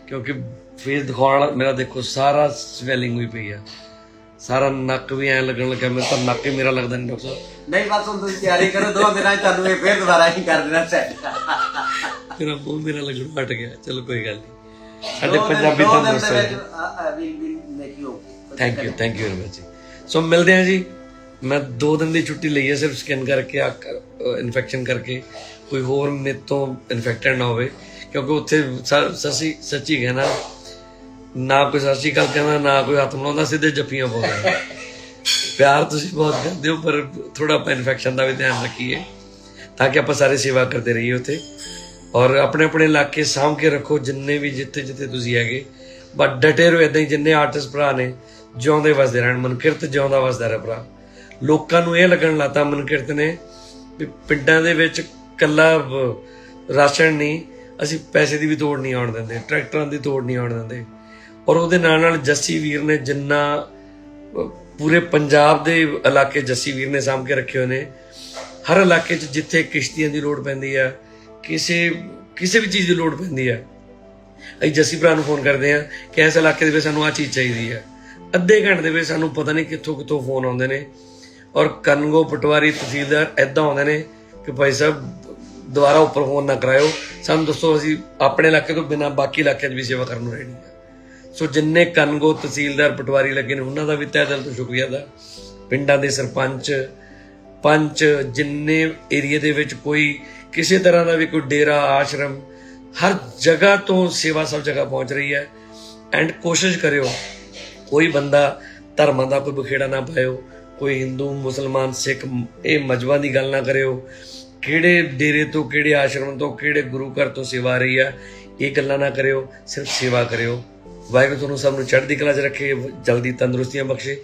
ਕਿਉਂਕਿ ਫੇਸ ਦਿਖਾਉਣ ਵਾਲਾ ਮੇਰਾ ਦੇਖੋ ਸਾਰਾ ਸਵੈਲਿੰਗ ਹੋਈ ਪਈ ਆ। ਸਾਰਾ ਨੱਕ ਵੀ ਐ ਲੱਗਣ ਲੱਗਾ ਮੇਰੇ ਤਾਂ ਨੱਕ ਹੀ ਮੇਰਾ ਲੱਗਦਾ ਨਹੀਂ ਡਾਕਟਰ ਸਾਹਿਬ। ਨਹੀਂ ਬਸ ਹੁਣ ਤੁਸੀਂ ਤਿਆਰੀ ਕਰੋ ਦੋ ਦਿਨਾਂ 'ਚ ਤੁਹਾਨੂੰ ਇਹ ਫੇਰ ਦੁਬਾਰਾ ਹੀ ਕਰ ਦੇਣਾ ਸੈੱਟ ਮੇਰਾ ਮੂੰਹ ਮੇਰਾ ਲੱਗਣ ਹਟ ਗਿਆ। ਚਲੋ ਕੋਈ ਗੱਲ ਨਹੀਂ ਸਾਡੇ Punjabi make you thank you thank you very much so ਮਿਲਦੇ ਹਾਂ ਜੀ। ਮੈਂ 2 ਦਿਨ ਦੀ ਛੁੱਟੀ ਲਈ ਹੈ ਸਿਰਫ ਸਕੈਨ ਕਰਕੇ ਇਨਫੈਕਸ਼ਨ ਕਰਕੇ। ਕੋਈ ਹੋਰ ਮੇਰੇ ਤੋਂ ਇਨਫੈਕਟਡ ਨਾ ਹੋਵੇ, ਕਿਉਂਕਿ ਉੱਥੇ ਸ- ਸੱਚੀ ਸੱਚੀ ਕਹਿਣਾ, ਨਾ ਕੋਈ ਸੱਚੀ ਗੱਲ ਕਹਿੰਦਾ ਨਾ ਕੋਈ ਹੱਥ ਮਿਲਾਉਂਦਾ, ਸਿੱਧੇ ਜੱਫੀਆਂ ਪਾਉਂਦਾ। ਪਿਆਰ ਤੁਸੀਂ ਬਹੁਤ ਕਰਦੇ ਹੋ, ਪਰ ਥੋੜਾ ਆਪਾਂ ਇਨਫੈਕਸ਼ਨ ਦਾ ਵੀ ਧਿਆਨ ਰੱਖੀਏ, ਤਾਂ ਕਿ ਆਪਾਂ ਸਾਰੇ ਸੇਵਾ ਕਰਦੇ ਰਹੀਏ ਉੱਥੇ। ਔਰ ਆਪਣੇ ਆਪਣੇ ਇਲਾਕੇ ਸਾਂਭ ਕੇ ਰੱਖੋ, ਜਿੰਨੇ ਵੀ ਜਿੱਥੇ ਜਿੱਥੇ ਤੁਸੀਂ ਹੈਗੇ। ਬਟ ਡਟੇ ਰਹੋ ਇਦਾਂ ਹੀ, ਜਿੰਨੇ ਆਰਟਿਸਟ ਭਰਾ ਨੇ, ਜਿਉਂਦੇ ਵਸਦੇ ਰਹਿਣ। ਮਨਕਿਰਤ ਜਿਉਂਦਾ ਵਸਦਾ ਰਹੇ ਭਰਾ। ਲੋਕਾਂ ਨੂੰ ਇਹ ਲੱਗਣ ਲੱਗਾ ਮਨਕਿਰਤ ਨੇ ਵੀ ਪਿੰਡਾਂ ਦੇ ਵਿੱਚ ਕੱਲਾ ਰਾਸ਼ਨ ਨਹੀਂ, ਅਸੀਂ ਪੈਸੇ ਦੀ ਵੀ ਤੋੜ ਨਹੀਂ ਆਉਣ ਦਿੰਦੇ, ਟਰੈਕਟਰਾਂ ਦੀ ਤੋੜ ਨਹੀਂ ਆਉਣ ਦਿੰਦੇ। ਔਰ ਉਹਦੇ ਨਾਲ ਨਾਲ ਜੱਸੀ ਵੀਰ ਨੇ ਜਿੰਨਾ ਪੂਰੇ ਪੰਜਾਬ ਦੇ ਇਲਾਕੇ ਜੱਸੀ ਵੀਰ ਨੇ ਸਾਂਭ ਕੇ ਰੱਖੇ ਹੋਏ ਨੇ, ਹਰ ਇਲਾਕੇ 'ਚ ਜਿੱਥੇ ਕਿਸ਼ਤੀਆਂ ਦੀ ਲੋੜ ਪੈਂਦੀ ਆ, ਕਿਸੇ ਕਿਸੇ ਵੀ ਚੀਜ਼ ਦੀ ਲੋੜ ਪੈਂਦੀ ਆ, ਅਸੀਂ ਜੱਸੀ ਭਰਾ ਨੂੰ ਫੋਨ ਕਰਦੇ ਆ ਕਿ ਇਸ ਇਲਾਕੇ ਦੇ ਵਿੱਚ ਸਾਨੂੰ ਆ ਚੀਜ਼ ਚਾਹੀਦੀ ਆ। ਅੱਧੇ ਘੰਟੇ ਦੇ ਵਿੱਚ ਸਾਨੂੰ ਪਤਾ ਨਹੀਂ ਕਿੱਥੋਂ ਕਿੱਥੋਂ ਫੋਨ ਆਉਂਦੇ ਨੇ। ਔਰ ਕਨਗੋ ਪਟਵਾਰੀ ਤਹਿਸੀਲਦਾਰ ਐਦਾਂ ਆਉਂਦੇ ਨੇ ਕਿ ਭਾਈ ਸਾਹਿਬ ਦੁਬਾਰਾ ਉੱਪਰ ਫੋਨ ਨਾ ਕਰਾਇਓ। ਸਾਨੂੰ ਦੱਸੋ, ਅਸੀਂ ਆਪਣੇ ਇਲਾਕੇ ਤੋਂ ਬਿਨਾਂ ਬਾਕੀ ਇਲਾਕਿਆਂ 'ਚ ਵੀ ਸੇਵਾ ਕਰਨ ਨੂੰ ਰਹਿਣੀ ਆ ਸੋ ਜਿੰਨੇ ਕਨਗੋ ਤਹਿਸੀਲਦਾਰ ਪਟਵਾਰੀ ਲੱਗੇ ਨੇ, ਉਹਨਾਂ ਦਾ ਵੀ ਤਹਿ ਦਿਲ ਤੋਂ ਸ਼ੁਕਰੀਆ ਦਾ ਪਿੰਡਾਂ ਦੇ ਸਰਪੰਚ, ਪੰਚ, ਜਿੰਨੇ ਏਰੀਆ ਦੇ ਵਿੱਚ ਕੋਈ ਕਿਸੇ ਤਰ੍ਹਾਂ ਦਾ ਵੀ ਕੋਈ ਡੇਰਾ, ਆਸ਼ਰਮ, ਹਰ ਜਗ੍ਹਾ ਤੋਂ ਸੇਵਾ ਸਭ ਜਗ੍ਹਾ ਪਹੁੰਚ ਰਹੀ ਹੈ। ਐਂਡ ਕੋਸ਼ਿਸ਼ ਕਰਿਓ, ਕੋਈ ਬੰਦਾ ਧਰਮਾਂ ਦਾ ਕੋਈ ਬਖੇੜਾ ਨਾ ਪਾਇਓ, ਕੋਈ ਹਿੰਦੂ, ਮੁਸਲਮਾਨ, ਸਿੱਖ, ਇਹ ਮਜਬਾਂ ਦੀ ਗੱਲ ਨਾ ਕਰਿਓ। ਕਿਹੜੇ ਡੇਰੇ ਤੋਂ, ਕਿਹੜੇ ਆਸ਼ਰਮ ਤੋਂ, ਕਿਹੜੇ ਗੁਰੂ ਘਰ ਤੋਂ ਸੇਵਾ ਆ ਰਹੀ ਆ, ਇਹ ਗੱਲਾਂ ਨਾ ਕਰਿਓ, ਸਿਰਫ ਸੇਵਾ ਕਰਿਓ। ਵਾਹਿਗੁਰੂ ਤੁਹਾਨੂੰ ਸਭ ਨੂੰ ਚੜ੍ਹਦੀ ਕਲਾ 'ਚ ਰੱਖੇ, ਜਲਦੀ ਤੰਦਰੁਸਤੀਆਂ ਬਖਸ਼ੇ।